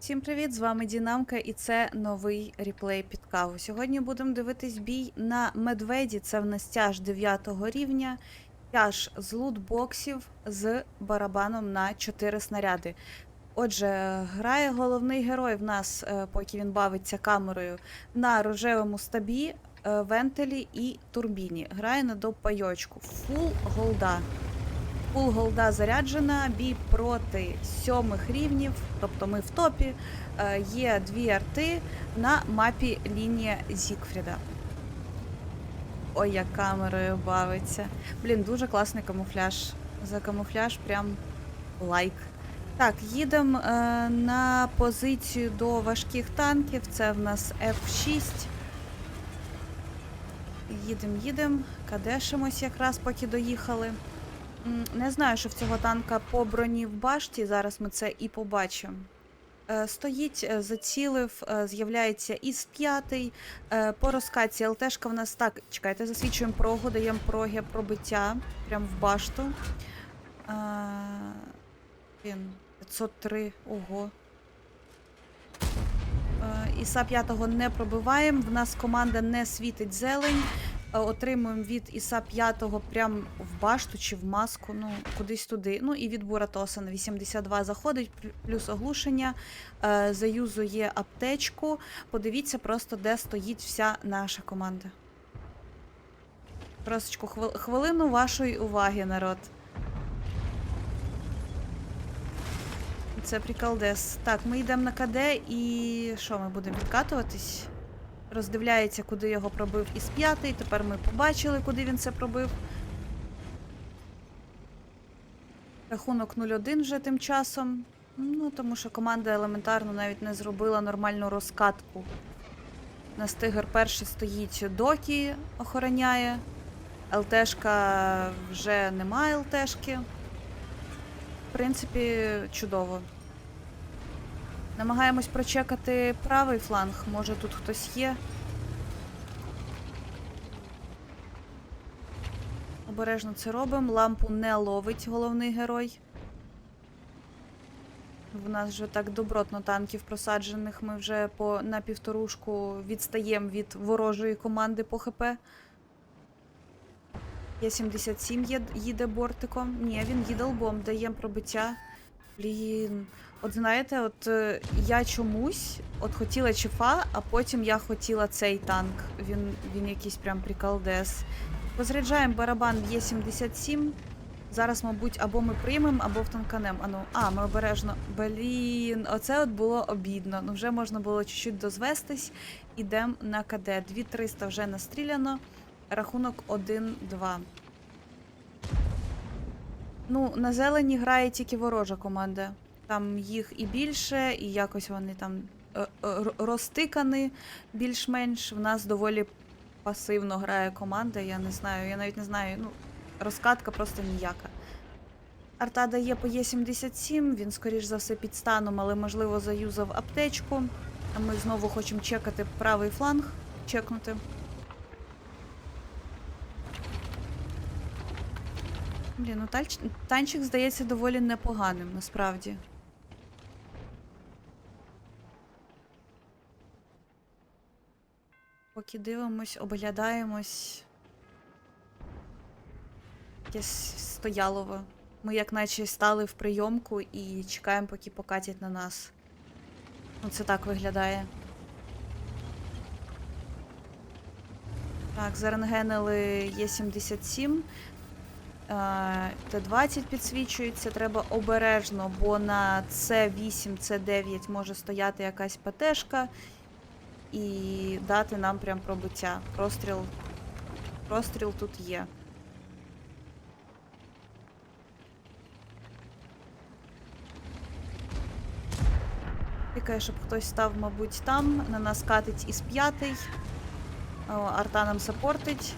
Всім привіт! З вами Дінамка, і це новий реплей під каву. Сьогодні будемо дивитись бій на медведі. Це в нас тяж 9 рівня, тяж з лутбоксів з барабаном на 4 снаряди. Отже, грає головний герой в нас, е, поки він бавиться камерою, на рожевому стабі, е, вентилі і турбіні. Грає на допайочку. Фул голда. Фул голда заряджена, бій проти сьомих рівнів, тобто ми в топі. Е, Є дві арти на мапі лінія Зікфріда. Ой, як камерою бавиться. Блін, дуже класний камуфляж. За камуфляж прям лайк. Так, їдемо е, на позицію до важких танків. Це в нас F6. Їдемо, їдемо. Кадешимось якраз поки доїхали. Не знаю, що в цього танка по броні в башті. Зараз ми це і побачимо. Е, Стоїть, е, зацілив, е, з'являється із п'ятий. По розкаці ЛТшка в нас так. Чекайте, засвідчуємо прогу, даємо проги пробиття прямо в башту. Він 503, ого. Іса п'ятого не пробиваємо. В нас команда не світить зелень. Е, Отримуємо від Іса 5 прям в башту чи в маску, ну кудись туди. Ну і від Буратоса на 82 заходить, плюс оглушення. Е, Заюзує аптечку. Подивіться просто, де стоїть вся наша команда. Просочку, хвилину вашої уваги, народ. Це приколдес. Так, ми йдемо на КД і що, ми будемо відкатуватись? Роздивляється, куди його пробив із п'ятий. Тепер ми побачили, куди він це пробив. Рахунок 0-1 вже тим часом. Ну, тому що команда елементарно навіть не зробила нормальну розкатку. На стигер перший стоїть Докі, охороняє. ЛТшка вже немає ЛТшки. В принципі, чудово. Намагаємось прочекати правий фланг. Може тут хтось є. Обережно це робимо. Лампу не ловить головний герой. В нас вже так добротно танків просаджених. Ми вже по на півторушку відстаємо від ворожої команди по ХП. Є 77 є, їде бортиком. Ні, він їде лбом, даємо пробиття. Блін. От знаєте, от е, я чомусь от хотіла чефа, а потім я хотіла цей танк. Він, він якийсь прям приколдес. Позаряджаємо барабан в Є77. Зараз, мабуть, або ми приймемо, або втанканем. А, ну, а, ми обережно. Блін, оце от було обідно. Ну, вже можна було чуть-чуть дозвестись. Ідемо на КД. 2300 вже настріляно. Рахунок 1-2. Ну, на зелені грає тільки ворожа команда. Там їх і більше, і якось вони там е, е, розтикані більш-менш. В нас доволі пасивно грає команда. Я не знаю, я навіть не знаю. Ну, розкатка просто ніяка. Арта дає по Є77, він, скоріш за все, під станом, але, можливо, заюзав аптечку. А ми знову хочемо чекати правий фланг. Чекнути. Блін, ну танчик здається доволі непоганим, насправді. Поки дивимось, оглядаємось. Якесь стоялово. Ми як наче стали в прийомку і чекаємо, поки покатять на нас. Ну, це так виглядає. Так, зарентгенили Є77. Е, Т-20 підсвічується, треба обережно, бо на С8, С9 може стояти якась ПТшка і дати нам прям пробиття. Простріл. Простріл тут є. Тикає, щоб хтось став, мабуть, там. На нас катить із п'ятий. Арта нам саппортить.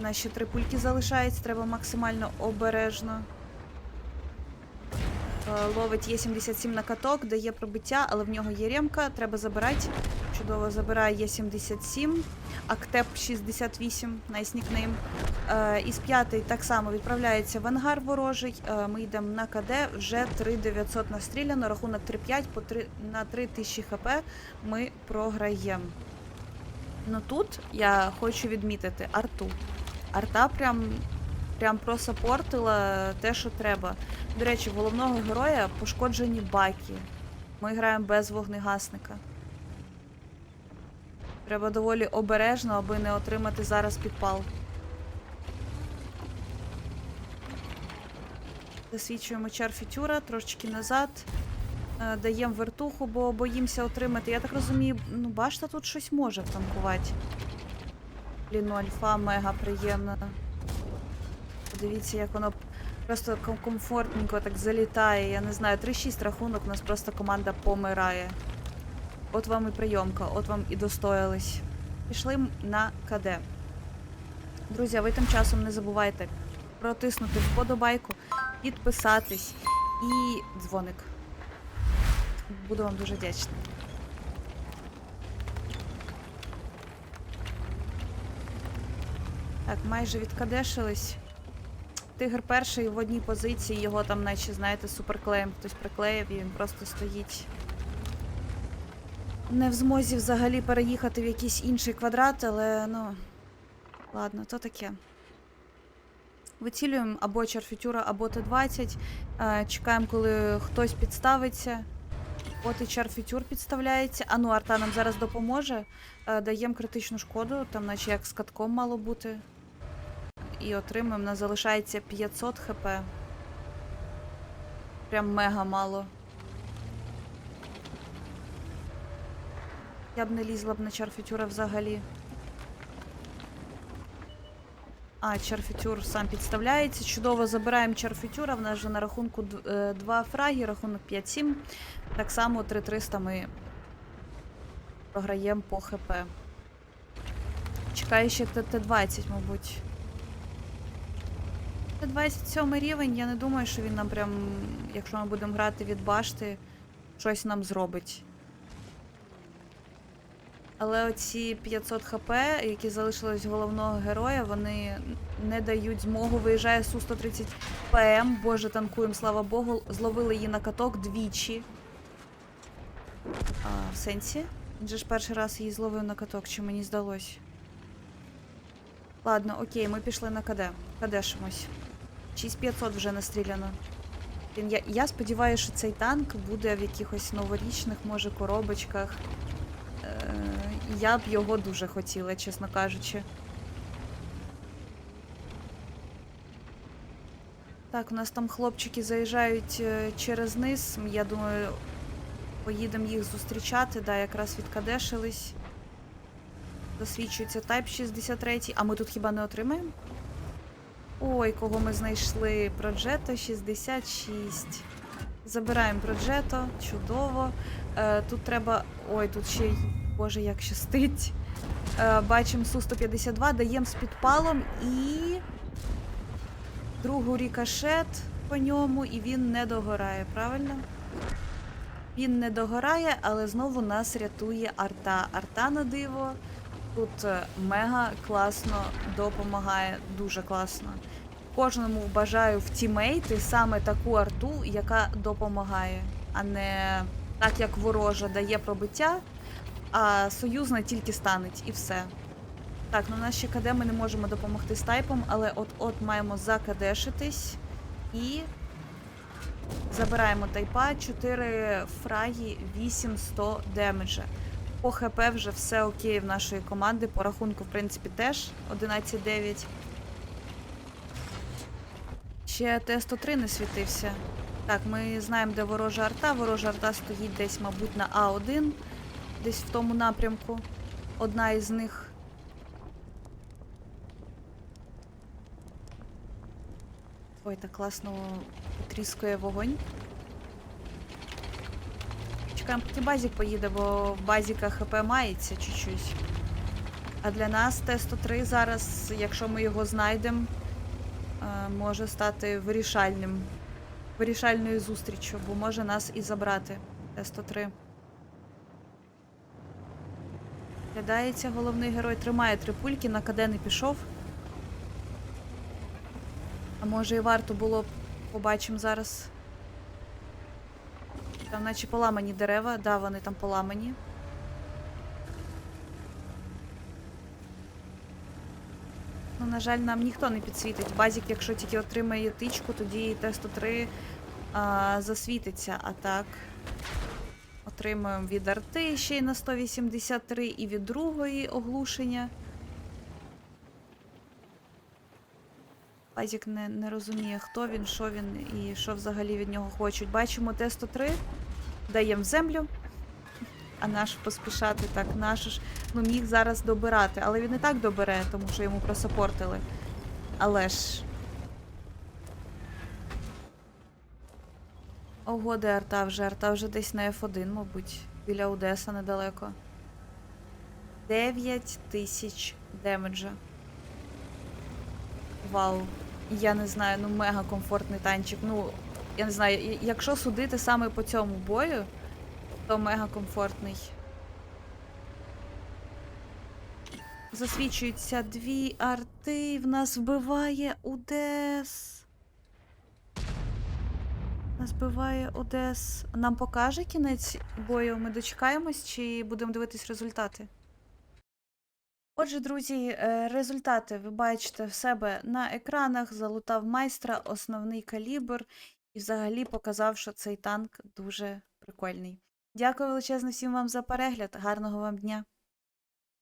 У нас ще три пульки залишається, треба максимально обережно. Е, Ловить Є77 на каток, дає пробиття, але в нього є ремка, треба забирати. Чудово забирає Є77. Актеп 68, найс нікнейм. Е, із п'ятий так само відправляється в ангар ворожий. Е, ми йдемо на КД, вже 3900 настріляно, рахунок 3-5 по 3, на 3000 хп ми програємо. Ну тут я хочу відмітити арту. Арта прям, прям просапортила те, що треба. До речі, головного героя пошкоджені баки. Ми граємо без вогнегасника. Треба доволі обережно, аби не отримати зараз підпал. Засвічуємо чар фітюра трошечки назад. Е, Даємо вертуху, бо боїмося отримати. Я так розумію, ну башта тут щось може втанкувати. Блін, ну альфа мега приємна. Подивіться, як воно просто комфортненько так залітає. Я не знаю, 3-6 рахунок, у нас просто команда помирає. От вам і прийомка, от вам і достоялись. Пішли на КД. Друзі, ви тим часом не забувайте протиснути вподобайку, підписатись і дзвоник. Буду вам дуже вдячна. Так, майже відкадешились. Тигр перший в одній позиції, його там, наче, знаєте, суперклеєм хтось приклеїв, і він просто стоїть. Не в змозі взагалі переїхати в якийсь інший квадрат, але ну. Ладно, то таке. Вицілюємо або чарфітюра, або Т-20. Е, Чекаємо, коли хтось підставиться. От і чарфітюр підставляється. А ну, арта нам зараз допоможе. Е, Даємо критичну шкоду, там наче як з катком мало бути. І отримуємо. Нас залишається 500 хп. Прям мега мало. Я б не лізла б на чарфітюра взагалі. А, чарфітюр сам підставляється. Чудово забираємо чарфітюра. В нас вже на рахунку д- е, фраги, рахунок 5-7. Так само 3300 ми програємо по ХП. Чекає ще ТТ-20, мабуть. Т-27 рівень, я не думаю, що він нам прям, якщо ми будемо грати від башти, щось нам зробить. Але оці 500 хп, які залишились головного героя, вони не дають змогу. Виїжджає Су-130 ПМ. Боже, танкуємо, слава Богу. Зловили її на каток двічі. А, в сенсі? Він же ж перший раз її зловив на каток, чи мені здалось. Ладно, окей, ми пішли на КД. Кадешимось. 6500 вже настріляно. Я, я сподіваюся, що цей танк буде в якихось новорічних, може, коробочках. Я б його дуже хотіла, чесно кажучи. Так, у нас там хлопчики заїжджають е, через низ. Я думаю, поїдемо їх зустрічати. Да, якраз відкадешились. Засвідчується Type 63. А ми тут хіба не отримаємо? Ой, кого ми знайшли? Проджето 66. Забираємо Проджето, чудово. Е, тут треба. Ой, тут ще й. Боже, як щастить. Е, бачимо Су-152, даємо з підпалом і. Другу рікошет по ньому, і він не догорає, правильно? Він не догорає, але знову нас рятує арта. Арта на диво. Тут е, мега класно допомагає, дуже класно. Кожному бажаю в тімейти саме таку арту, яка допомагає, а не так як ворожа дає пробиття, а союзна тільки станеть і все. Так, ну у нас КД ми не можемо допомогти з тайпом, але от-от маємо закадешитись і забираємо тайпа 4 фраги 800 демеджа. По ХП вже все окей в нашої команди. По рахунку, в принципі, теж 11-9. Ще Т-103 не світився. Так, ми знаємо, де ворожа арта. Ворожа арта стоїть десь, мабуть, на А1, десь в тому напрямку. Одна із них. Ой, так класно потріскує вогонь. Чекаємо, поки базік поїде, бо в базіка ХП мається чуть-чуть. А для нас Т-103 зараз, якщо ми його знайдемо, е, може стати вирішальним вирішальною зустріччю, бо може нас і забрати. Т-103. Глядається головний герой, тримає три пульки, на кадени пішов. А може і варто було, б, побачимо зараз. Там наче поламані дерева, да, вони там поламані. На жаль, нам ніхто не підсвітить. Базік, якщо тільки отримає тичку, тоді Т-103 а, засвітиться. А так. Отримуємо від арти ще й на 183 і від другої оглушення. Базік не, не розуміє, хто він, що він і що взагалі від нього хочуть. Бачимо Т-103, даємо землю. А наш поспішати так, наш ж ну, міг зараз добирати, але він і так добере, тому що йому просапортили. Але ж. Ого, де арта вже? Арта вже десь на F1, мабуть, біля Одеса недалеко. 9 тисяч демеджа. Вау. Я не знаю, ну мега комфортний танчик. Ну, я не знаю, якщо судити саме по цьому бою, то мега комфортний. Засвічуються дві арти, в нас вбиває Одес. Нас вбиває Одес. Нам покаже кінець бою? Ми дочекаємось чи будемо дивитись результати? Отже, друзі, е, результати ви бачите в себе на екранах. Залутав майстра, основний калібр і взагалі показав, що цей танк дуже прикольний. Дякую величезно всім вам за перегляд. Гарного вам дня!